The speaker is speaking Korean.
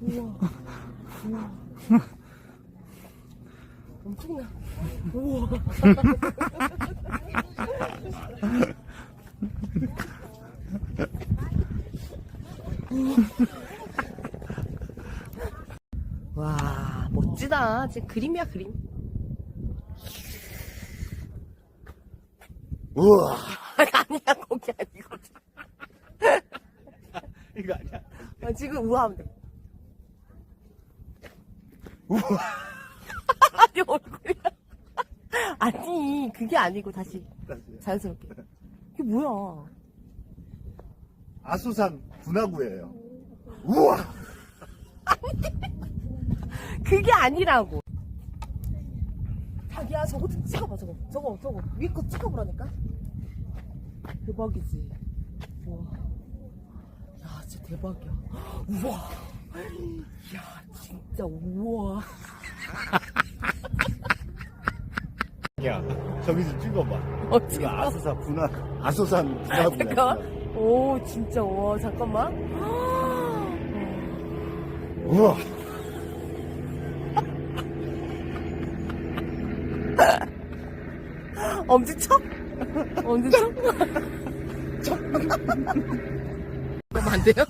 우와. 우와. 엄청나. 우와. 와, 멋지다. 진짜 그림이야, 그림. 우와. 아니야, 거기 아니거든. 이거 아니야. 아, 지금 돼. 우와. 아니, 얼굴이야. 아니, 그게 아니고, 다시. 자연스럽게. 이게 뭐야. 아수산 분화구예요. 우와. 그게 아니라고. 자기야, 저거 좀 찍어봐, 저거. 저거, 저거. 위에 거 찍어보라니까? 대박이지. 우와. 야, 진짜 대박이야. 우와. 야, 진짜, 우와. 야, 저기 좀 찍어봐. 어, 이거. 아수산 분화, 아수산 분화구야. 잠깐. 오, 진짜, 와, 잠깐만. 우와. 엄지척? 엄지척? 척? 그러면 안 돼요?